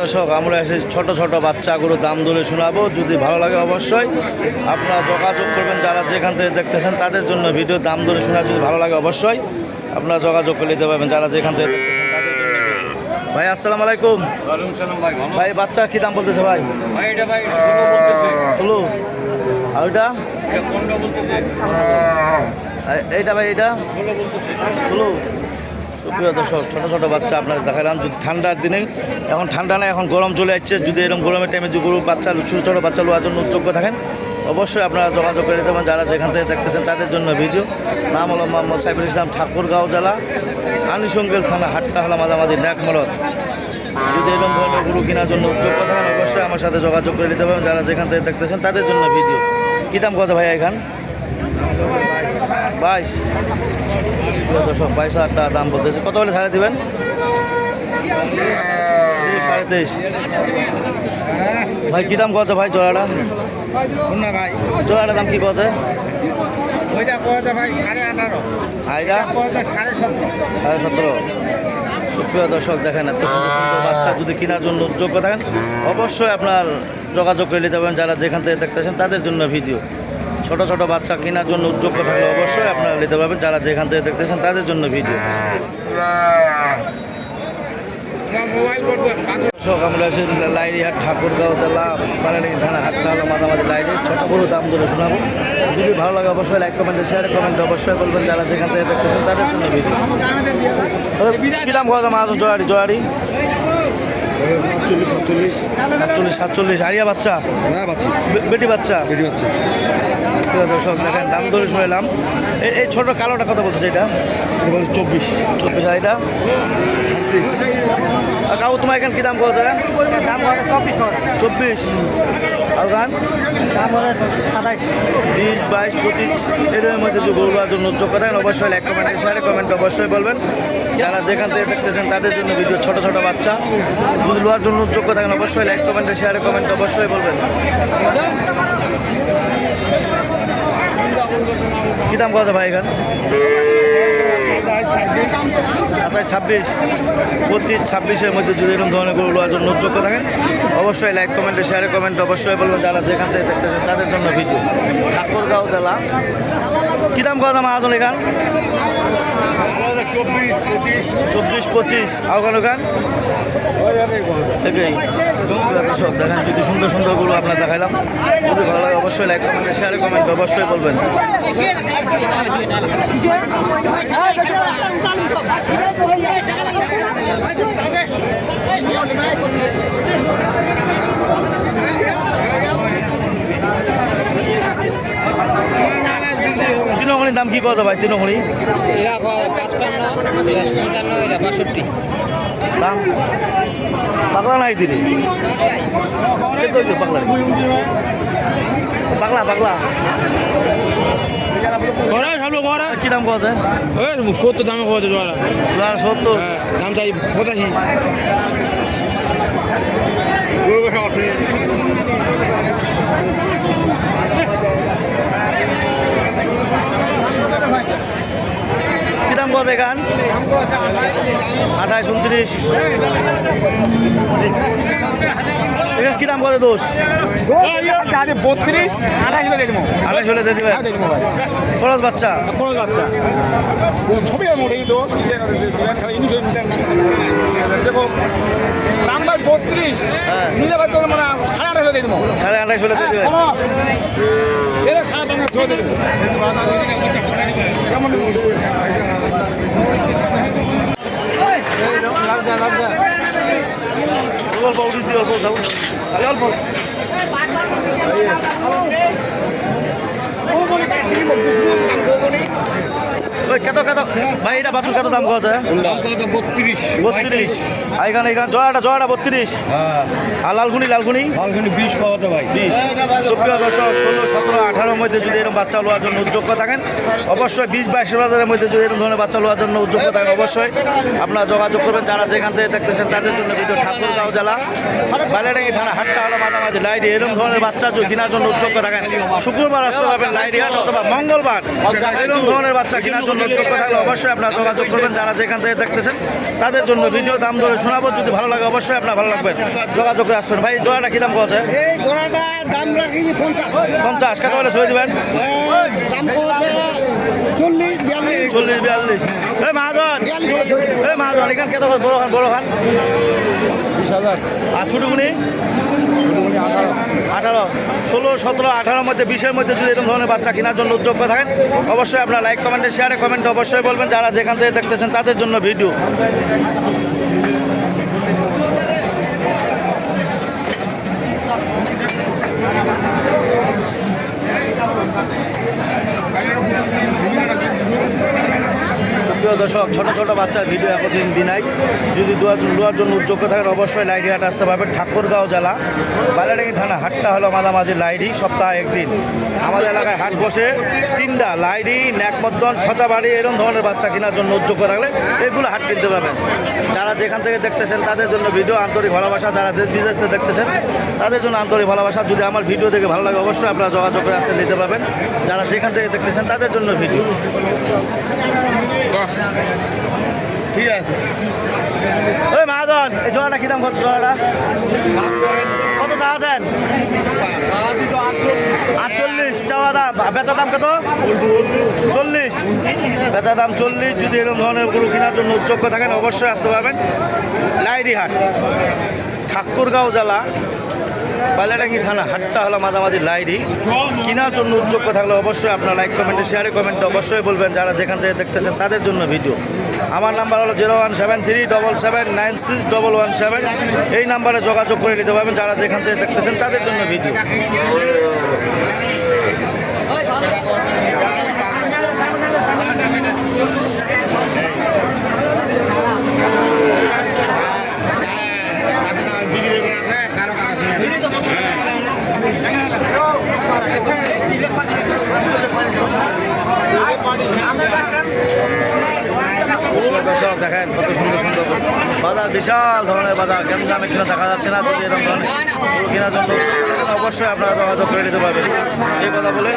দর্শক আমরা এসে ছোট ছোট বাচ্চাগুলো দাম দরে শোনাবো। যদি ভালো লাগে অবশ্যই আপনারা যোগাযোগ করবেন। যারা যেখান থেকে দেখতেছেন তাদের জন্য ভিডিও দাম দরে শোনা যদি ভালো লাগে অবশ্যই আপনারা যোগাযোগ করে নিতে পারবেন। যারা যেখান থেকে দেখতেছেন তাদের জন্য ভাই আসসালামু আলাইকুম। ভাই বাচ্চার কি দাম বলতেছে ভাই? ভাই এটা ষোলো আর ওইটা? এটা এইটা ভাই এইটা? ষোলো। সুপ্রিয় দর্শক ছোটো ছোটো বাচ্চা আপনাদের দেখালাম, যদি ঠান্ডার দিনে, এখন ঠান্ডা না, এখন গরম চলে যাচ্ছে যদি এরকম গরমের টাইমে যদি গরু বাচ্চা, ছোটো ছোটো বাচ্চা লোয়ার জন্য যোগ্য থাকেন, অবশ্যই আপনারা যোগাযোগ করে পারেন, যারা যেখান থেকে দেখতেছেন তাদের জন্য ভিডিও। নাম হলো মোহাম্মদ সাইফুল ইসলাম, ঠাকুরগাঁও জেলা, আনিসঙ্গেল থানা, হাটটা হলো মাঝামাঝি ন্যাক মরদ যদি এরকম ধরনের গরু কেনার জন্য যোগ্য থাকেন, অবশ্যই আমার সাথে যোগাযোগ করে দিতে পারেন যারা যেখান থেকে দেখতেছেন তাদের জন্য ভিডিও। কী দাম কথা ভাই এখান? বাইশ। প্রিয় দর্শক বাইশ হাজার টাকা দাম বলতেছে। কত হলে ছাড়ে দিবেন? সাড়ে তেইশ। ভাই কী দাম কছে ভাই জোড়াটা না ভাই। জোড়াটার দাম কি কছে ওইটা ভাই সাড়ে আঠারো। পড়াতে সাড়ে সতেরো। সাড়ে সতেরো। সুপ্রিয় দর্শক দেখেন এত বাচ্চা যদি কেনার জন্য যোগ্য থাকেন অবশ্যই আপনার যোগাযোগ করে নিতে পারেন যারা যেখান থেকে দেখতেছেন তাদের জন্য ভিডিও। ছোট ছোট বাচ্চা কেনার জন্য উদ্যোগ থাকলে অবশ্যই আপনারা নিতে পারবেন। যারা যেখান থেকে দেখতেছেন তাদের জন্য ভিডিও। মোবাইল করব দর্শক আমরা আছি লাইরিহাট ঠাকুরগাঁও জেলা বানানি থানা হাটটা হলো মাঝামাঝি লাইরি ছোট বড় দাম ধরে শোনাবো। যদি ভালো লাগে অবশ্যই লাইক কমেন্টে শেয়ার কমেন্টে অবশ্যই যারা যেখান থেকে দেখতেছেন তাদের জন্য ভিডিও। জোয়ারি জোয়ারি? সাতচল্লিশ সাতচল্লিশ। বাচ্চা? হ্যাঁ বাচ্চা। বেটি বাচ্চা? বেটি বাচ্চা। প্রিয় দর্শক দেখেন দাম ধরে শুনেলাম এই এই ছোটো কালোটা কত বলতেছে এটা? চব্বিশ। চব্বিশ আর এটা? কাউ তোমার এখানে কী দাম করেছে দাম হবে চব্বিশ চব্বিশ। আর গান দাম সাতাইশ। বিশ বাইশ পঁচিশ এদের মধ্যে যে গরুর জন্য যোগ্য থাকেন অবশ্যই লাইক কমেন্টে শেয়ারে কমেন্ট অবশ্যই বলবেন। যারা যেখান থেকে দেখতেছেন তাদের জন্য ভিডিও ছোট ছোট বাচ্চা। যদি লোয়ার জন্য যোগ্য থাকেন অবশ্যই লাইক কমেন্টে শেয়ারে কমেন্ট অবশ্যই বলবেন। কী দাম কথা ভাই এখান সাতাশ ছাব্বিশ, পঁচিশ, ছাব্বিশের মধ্যে যদি এরকম ধরনের গরু লোয়ার জন্য যোগ্য থাকেন, অবশ্যই লাইক কমেন্টে শেয়ারে কমেন্ট অবশ্যই বলবেন যারা যেখান থেকে দেখতেছেন তাদের জন্য ভিডিও ঠাকুরগাঁও জেলা। কী দাম কথা মহাজন এখান? চব্বিশ, পঁচিশ। চব্বিশ পঁচিশ ওখান এটাই দর্শক দেখেন, যদি সুন্দর সুন্দর গরু আপনার দেখাইলাম, যদি ভালো লাগে অবশ্যই লাইক কমেন্টে শেয়ারে কমেন্ট অবশ্যই বলবেন। তৃণমূলীর দাম কি পাওয়া ভাই তৃণমূলী? বাষট্টি দাম পাগলা নাই হয়েছে পাগলা পাগলা পাগলা। ঘরে সব লোক ঘরে কি দাম যায়? ওই সত্তর দামে খাওয়া যায় জোয়ারা। জোয়ার সত্তর? হ্যাঁ দাম চাই পঁচাশি। কি দাম পাওয়া যায় গান? আঠাশ উনত্রিশ। এখানে কি দাম দোষ? বত্রিশ আঠাশ হলে দেবো আঠাশ হলে দিয়ে দিবেন খরচ বাচ্চা। ছবি মোটে তো দেখো নাম্বার বত্রিশ। হ্যাঁ। নিলে ভাই তোর মানে সাড়ে আঠাশ হলে আঠাশ হলে কেমন অল্প উঠেছি অল্প অল্প ওই কত কত ভাই এটা বাছুর কত দাম কত? বত্রিশ। বত্রিশ। এখানে এখানে জয়াটা জয়াটা বত্রিশ। আর লালগুনি লালগুনি? লালগুনি বিশ পাওয়া ভাই। বিশ। সুপ্রিয় দর্শক ষোলো সতেরো আঠারোর মধ্যে যদি এরকম বাচ্চা লোয়ার জন্য উদ্যোগ থাকেন অবশ্যই বিশ বাইশ বাজারের মধ্যে যদি এরকম ধরনের বাচ্চা লোয়ার জন্য উদ্যোগ থাকেন অবশ্যই আপনারা যোগাযোগ করবেন। যারা যেখান থেকে দেখতেছেন তাদের জন্য ভিডিও ঠাকুরগাঁও জেলা বালিয়াডাঙ্গি থানা হাটটা হলো মাঝামাঝি লাইডি এরকম ধরনের বাচ্চা যদি কেনার জন্য উদ্যোগ থাকেন শুক্রবার আসতে পারবেন লাইডি হাট অথবা মঙ্গলবার এরকম ধরনের বাচ্চা কেনার জন্য উদ্যোক্তা থাকলে অবশ্যই আপনারা যোগাযোগ করবেন যারা যেখান থেকে দেখতেছেন তাদের জন্য ভিডিও দাম ধরে শোনাবো। যদি ভালো লাগে অবশ্যই আপনার ভালো লাগবে। যোগাযোগ করে আসবেন। ভাই জোড়াটা কী দাম কছে এই দাম রাখি পঞ্চাশ। কত হলে ছয় দিবেন? চল্লিশ বিয়াল্লিশ। চল্লিশ বিয়াল্লিশ। এই মাহাজন। এই মাহাজন এখান কত? বড় খান বড় খান আর আঠারো আঠারো। ষোলো, সতেরো, আঠারোর মধ্যে, বিশের মধ্যে যদি এরকম ধরনের বাচ্চা কেনার জন্য উদ্যোগ করে থাকেন অবশ্যই আপনারা লাইক কমেন্টে শেয়ারে কমেন্টে অবশ্যই বলবেন। যারা যেখান থেকে দেখতেছেন তাদের জন্য ভিডিও দর্শক, ছোট ছোট বাচ্চার ভিডিও এতদিন দিনাই। যদি দুয়ার জন্য উদ্যোগ্য থাকেন, অবশ্যই লাইডি হাট আসতে পারবেন। ঠাকুরগাঁও জেলা, বালাডাঙ্গি থানা, হাটটা হলো মাঝামাঝি লাইডি, সপ্তাহে একদিন। আমাদের এলাকায় হাট বসে তিনটা, লাইডি, ন্যাকমদ্দন খচাবাড়ি এরকম ধরনের বাচ্চা কেনার জন্য উদ্যোগ থাকলে এগুলো হাট কিনতে পারবেন। যারা যেখান থেকে দেখতেছেন, তাদের জন্য ভিডিও, আন্তরিক ভালোবাসা, যারা দেশ বিদেশ থেকে দেখতেছেন, তাদের জন্য আন্তরিক ভালোবাসা। যদি আমার ভিডিও দেখে ভালো লাগে, অবশ্যই আপনারা যোগাযোগ করে আসতে নিতে পারবেন। যারা যেখান থেকে দেখতেছেন, তাদের জন্য ভিডিও। ঠিক আছে। ওই মহাজন এই জোড়াটা কি দাম কত জোড়াটা? কত চাওয়া চাওয়াছেন আটচল্লিশ, চাওয়া দাম। বেচা দাম কত? চল্লিশ। বেচা দাম চল্লিশ, যদি এরকম ধরনের গরু কেনার জন্য উদ্যোগ্য থাকেন, অবশ্যই আসতে পারবেন। লাইডিহাট, ঠাকুরগাঁও জেলা বালিয়াডাঙ্গি থানা, হাটটা হলো মাঝামাঝি লাইডি। কেনার জন্য উদ্যোগ্য থাকলে অবশ্যই আপনার লাইক কমেন্টে শেয়ারে কমেন্টে অবশ্যই বলবেন যারা যেখান থেকে দেখতেছেন তাদের জন্য ভিডিও আমার নাম্বার হলো zero one seven three double seven nine six double one seven এই নাম্বারে যোগাযোগ করে নিতে পারবেন যারা যেখান থেকে দেখতেছেন তাদের জন্য ভিডিও দর্শক দেখেন কত সুন্দর সুন্দর বাজার, বিশাল ধরনের বাজার। গ্যাঞ্জামে কিনা দেখা যাচ্ছে না, যদি এরকম ধরনের কেনার জন্য, অবশ্যই আপনারা যোগাযোগ করে নিতে পারবেন। এই কথা বলে